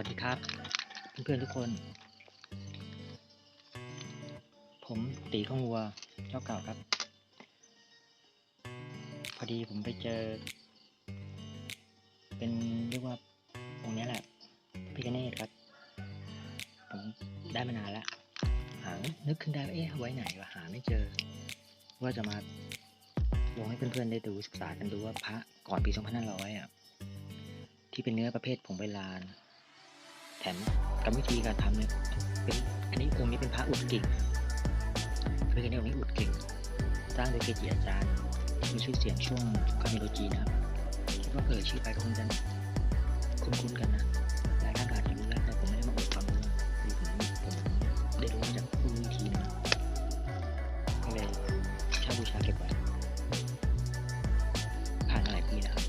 วัสดีครับ เพื่อนๆทุกคน ผมตีข้องวัวเจ้าเก่าครับ พอดีผมไปเจอ เป็นเรียกว่าองค์นี้แหละพิกเนตครับ ผมได้มานานแล้วหานึกขึ้นได้เอ๊ะไว้ไหนวะหาไม่เจอ ว่าจะมาลงให้เพื่อนๆได้ดูศึกษากันดูว่าพระก่อนปี 2500 อะ ที่เป็นเนื้อประเภทผงใบลาน แถมกรรมวิธีการทำเนี่ยเป็นอันนี้องค์นี้เป็นพระอุดกิ่งคืออันนี้องค์นี้อุดกิ่งสร้างโดยเกจิอาจารย์มีชื่อเสียงช่วงคามิโลจีนะครับคิดว่าเอ่ยชื่อไปก็คงจะคุ้นๆกันนะหลายท่านอาจจะรู้แล้วแต่ผมไม่ได้มาอวดความรู้นะคือผมผมได้รู้จากผู้รู้อีกทีนึงก็เลยเช่าบูชาเก็บไว้ผ่านมาหลายปีแล้วครับ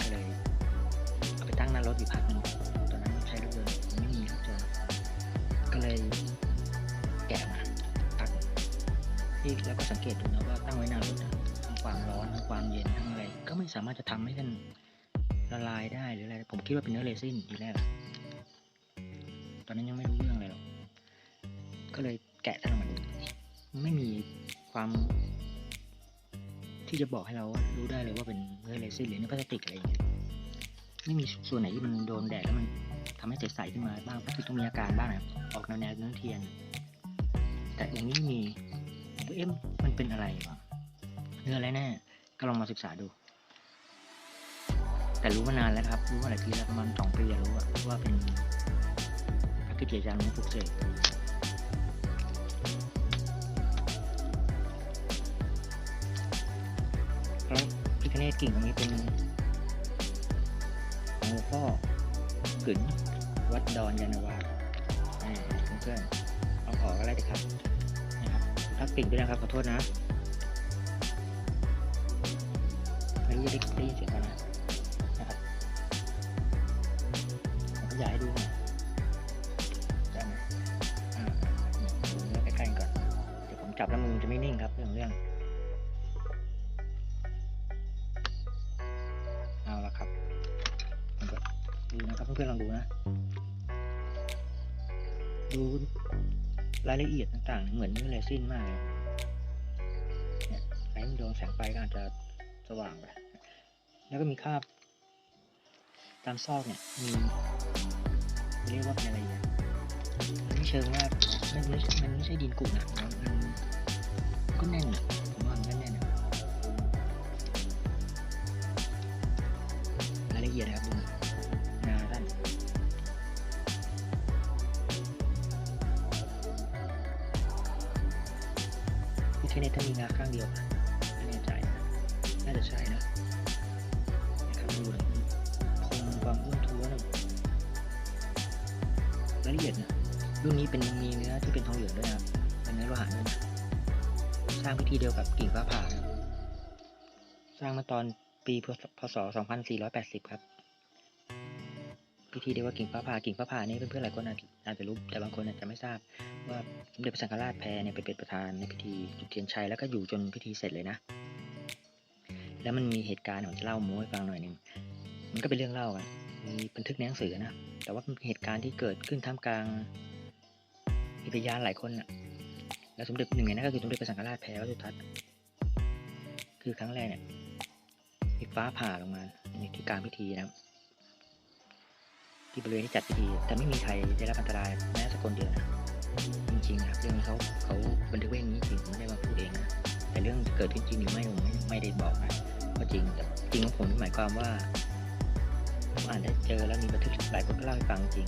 ก็เลยเอาไปตั้งหน้ารถอยู่พักนึง ก็สังเกตดูนะว่าตั้งไว้น้ารถอะทั้งความร้อนทั้งความเย็นทั้งอะไรก็ไม่สามารถจะทำให้มันละลายได้หรืออะไรผมคิดว่าเป็นเนื้อเรซินทีแรกตอนนั้นยังไม่รู้เรื่องอะไรหรอกก็เลยแกะท่านออกมาดูไม่มีความที่จะบอกให้เรารู้ได้เลยว่าเป็นเนื้อเรซินหรือเนื้อพลาสติกอะไรอย่างเงี้ยไม่มีส่วนไหนที่มันโดนแดดแล้วมันทำให้ใสๆขึ้นมาบ้างก็คือต้องมีอาการบ้างนะออกแนวแนวเนื้อเทียน แต่อย่างนี้มีผมก็ เอ๊ะมันเป็นอะไรวะเนื้ออะไรแน่ก็ลองมาศึกษาดู แต่รู้มานานแล้วครับ รู้มาหลายปีแล้วประมาณสองปีอะรู้อะว่าเป็นพระกิจจารย์หลวงปู่เสกแล้วพิคเนตกิ่งตรงนี้เป็นของหลวงพ่อกึ๋นวัดดอนยานาวาอ่าเพื่อนๆเอาออก็ได้ครับ นะครับพักปิ่งด้วยนะครับ ขอโทษนะไม่ได้ได้ยินเสียงกันนะนะครับขยายให้ดูหน่อยได้ไหมอ่าดูเนื้อใกล้ๆก่อน เดี๋ยวผมจับแล้วมือมันจะไม่นิ่งครับเรื่องเรื่องเอาละครับดูนะครับเพื่อนๆลองดูนะ ดู รายละเอียดต่างๆ เหมือนเนื้อเรซินมากเลยเนี่ยไอ้มันโดนแสงไฟก็อาจจะสว่างไป แล้วก็มีคราบตามซอกเนี่ยมีเรียกว่าเป็นอะไรเนี่ยมันไม่เชิงว่ามันไม่มันไม่ใช่ดินกุนะมันมันก็แน่นอะผมว่ามันก็แน่นอะรายละเอียดนะครับดู พี่เทเนตถ้ามีงาข้างเดียวนะไม่แน่ใจนะน่าจะใช่นะนะครับดูนะคงความอ้วนท้วนนะรายละเอียดนะรุ่นนี้เป็นมีเนื้อที่เป็นทองเหลืองด้วยนะเป็นเนื้อโลหะด้วยนะสร้างพิธีเดียวกับกิ่งฟ้าผ่านะสร้างมาตอนปีพศ 2480 ครับ พิธีเรียกว่ากิ่งฟ้าผ่ากิ่งฟ้าผ่านี่เพื่อนๆหลายคนอาจจะรู้แต่บางคนอาจจะไม่ทราบว่าสมเด็จพระสังฆราชแพรเนี่ยไปเป็นประธานในพิธีจุดเทียนชัยแล้วก็อยู่จนพิธีเสร็จเลยนะ แล้วมันมีเหตุการณ์ผมจะเล่าม้ให้ฟังหน่อยหนึ่งมันก็เป็นเรื่องเล่าอะมีบันทึกในหนังสือนะแต่ว่าเหตุการณ์ที่เกิดขึ้นท่ามกลางมีพยานหลายคนอะแล้วสมเด็จหนึ่งในนั้นก็คือสมเด็จพระสังฆราชแพรวัดสุทัศน์คือครั้งแรกเนี่ยมีฟ้าผ่าลงมาในที่การพิธีนะครับ ที่บริเวณที่จัดพิธีแต่ไม่มีใครได้รับอันตรายแม้สักคนเดียวนะจริงๆนะครับเรื่องนี้เขาเขาบันทึกไว้อย่างนี้จริงผมไม่ได้มาพูดเองนะแต่เรื่องเกิดขึ้นจริงหรือไม่ผมไม่ไม่ได้บอกนะว่าจริงแต่จริงของผมหมายความว่าผมอ่านได้เจอแล้วมีบันทึกหลายคนก็เล่าให้ฟังจริง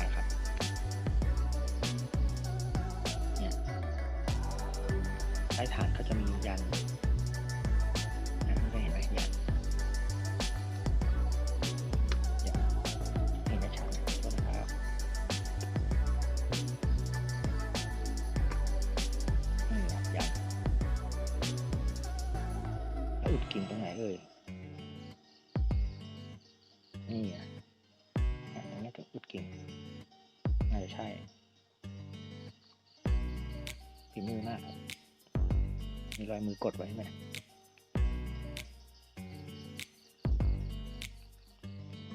นะครับเนี่ยใต้ฐานก็จะมียัน อุดกิ่งตรงไหนเอ่ยนี่อะตรงนี้ก็อุดกิ่งน่าจะใช่ฝีมือมากครับมีรอยมือกดไว้ไหม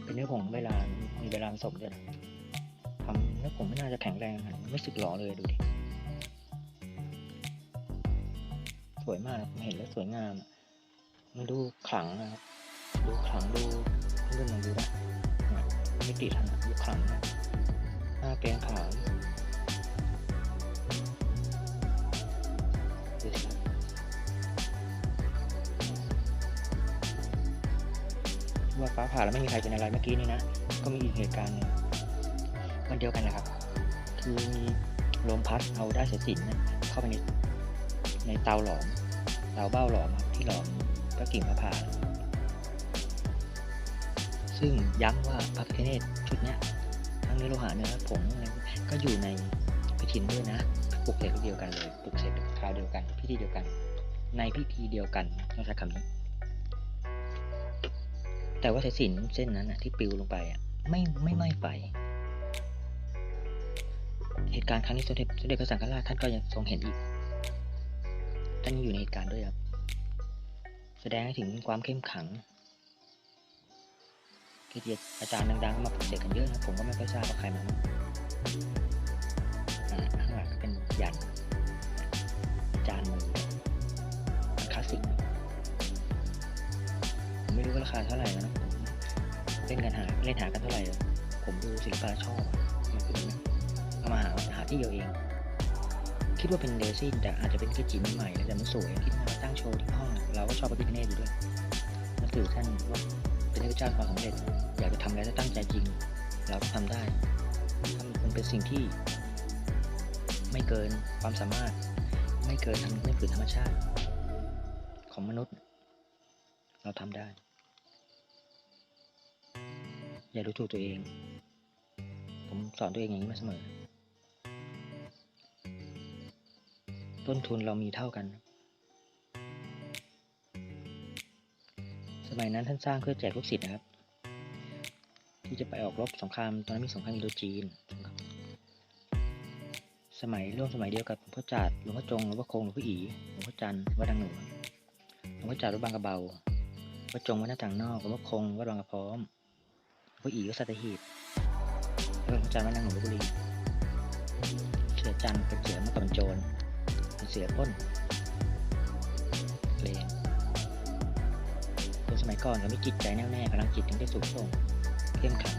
เป็นเนื้อผงเวลา มีเวลาผสมด้วยนะทำเนื้อผงไม่น่าจะแข็งแรงขนาดนั้ไม่สึกหรอเลยดูดิ สวยมากผมเห็นแล้วสวยงามอะ มันดูขลังนะครับ ดูขลังดูเพื่อนลองดูนะเนี่ยมิติทันอะดูขลังนะหน้าแกงขาวดูสิว่าฟ้าผ่าแล้วไม่มีใครเป็นอะไรเมื่อกี้นี่นะ ก็มีอีกเหตุการณ์หนึงวันเดียวกันนะครับ คือมีลมพัดเอาได้ายสายสิญจนเข้าไปในในเตาหลอมเตาเบ้าหลอมที่หลอม พระกิ่งพระพาซึ่งย้ำว่าพระพิฆเนศชุดเนี้ยทั้งเนื้อโลหะเนื้อผงอะไรก็อยู่ในพิธีด้วยนะปลุกเสกเดียวกันเลยปลุกเสกคราวเดียวกัน พิธีเดียวกัน ในพิธีเดียวกันต้องใช้คำนี้ แต่ว่าสายสินเส้นนั้นนะที่ปลิวลงไปอะไม่ไม่ไหม้ไฟเหตุการณ์ครั้งนี้สมเด็จสมเด็จพระสังฆราชท่านก็ยังทรงเห็นอีกท่านอยู่ในเหตุการณ์ด้วยครับ ดงให้ถึงความเข้มขังคือที่อาจารย์ดังๆมาปลุกเสกกันเยอะนะผมก็ไม่ค่อยทราบว่าใครมาข้างหลังเป็นยันอาจารย์มือมันคลาสสิกผมไม่รู้ว่าราคาเท่าไหร่นะผมเล่นกันหาเล่นหากันเท่าไหร่ผมดูศิลปะชอบมันคือเอามาหาหาที่เดียวเอง คิดว่าเป็นเรซินแต่อาจจะเป็นกระจินใหม่ๆแต่มันสวยคิดว่ามาตั้งโชว์ที่ห้องเราก็ชอบพระพิฆเนศอยู่ด้วยนับถือท่านว่าเป็นเทพเจ้าความสำเร็จ อยากจะทำอะไรถ้าตั้งใจจริง เราก็ทำได้มันเป็นสิ่งที่ ไม่เกินความสามารถ ไม่เกินทำไม่ฝืนธรรมชาติ ของมนุษย์ เราทำได้ อย่าดูถูกตัวเอง ผมสอนตัวเองอย่างนี้มาเสมอ ต้นทุนเรามีเท่ากัน สมัยนั้นท่านสร้างเพื่อแจกลูกศิษย์นะครับ ที่จะไปออกรบสงครามตอนนั้นมีสงครามอินโดจีน สมัยร่วมสมัยเดียวกับหลวงพ่อจาดหลวงพ่อจงหลวงพ่อคงหลวงพ่ออีหลวงพ่อจันทร์วัดดังหนูหลวงพ่อจาดวัดบางกระเบาหลวงพ่อจงวัดหน้าต่างนอกหลวงพ่อคงวัดบางกระพร้อมหลวงพ่ออีวัดสัตหีบแล้วหลวงพ่อจันทร์วัดนางหนูลพบุรีเสือจันทร์เป็นเสือเมื่อก่อนเป็นโจร เสือปล้นเลงคนสมัยก่อนก็มีจิตใจแน่วแน่พลังจิตถึงได้สูงส่งเข้มแข็ง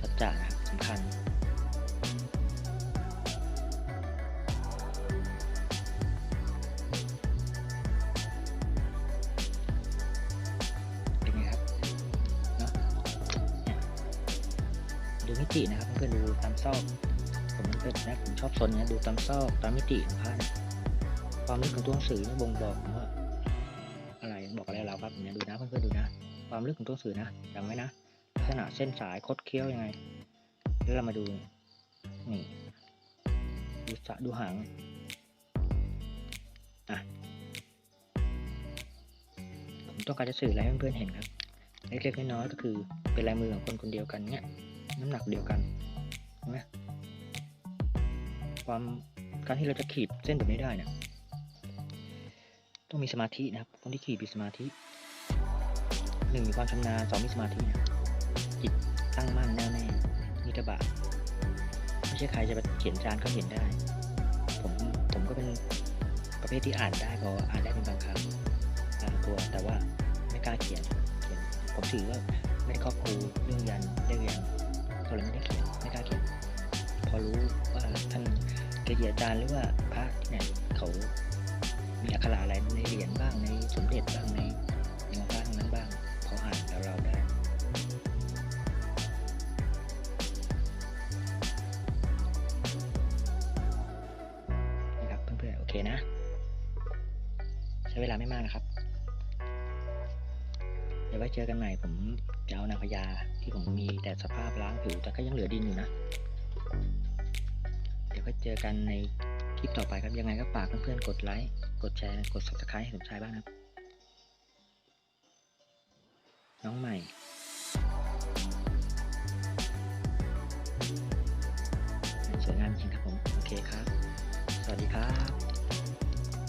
สัจจะนะครับสำคัญดูมิตินะครับเพื่อนดูตามซอก ผมมันเป็นนะผมชอบซนเนี่ยดูตามซอกตามมิติของผ้านะความลึกของตัวหนังสือเนี่ยบ่งบอกว่าอะไรบอกอะไรเราครับเนี่ยดูนะเพื่อนๆดูนะ ความลึกของตัวหนังสือนะจำไว้นะลักษณะเส้นสายคดเคี้ยวยังไง แล้วเรามาดูนี่ดูสะดูหางอะผมต้องการจะสื่ออะไรให้เพื่อนๆเห็นครับเล็กๆน้อยๆก็คือเป็นลายมือของคนคนเดียวกันเนี่ยน้ำหนักเดียวกันเห็นไหม ความการที่เราจะขีดเส้นแบบนี้ได้นี่ยต้องมีสมาธินะครับคนที่ขีดมีสมาธิหนึ่งมีความชำนาญสองมีสมาธินะจิตตั้งมั่นแน่วแน่มีตบะไม่ใช่ใครจะไปเขียนจานก็เห็นได้ ผมผมก็เป็นประเภทที่อ่านได้พออ่านได้เป็นบางคำบางตัวแต่ว่าไม่กล้าเขียนเขียนผมถือว่าไม่ได้ครอบครูเรื่องยันเรื่องยันก็เลยไม่ได้เขียนไม่กล้าเขียน พอรู้ว่าท่านเกจิอาจารย์หรือว่าพระที่ไหนเขามีอักขระอะไรในเหรียญบ้างในสมเด็จบ้างในในของพระทั้งนั้นบ้างเขาอ่านกับเราได้นะครับเพื่อนๆโอเคนะ ใช้เวลาไม่มากนะครับเดี๋ยวไว้เจอกันใหม่ผมจะเอานางพญาที่ผมมีแต่สภาพล้างผิวแต่ก็ยังเหลือดินอยู่นะ วก็เจอกันในคลิปต่อไปครับ ยังไงก็ฝากเพื่อนๆกดไลค์ กดแชร์ กด subscribe ให้สมชายบ้างครับ น้องใหม่สวยงามจริงครับผม โอเคครับ สวัสดีครับ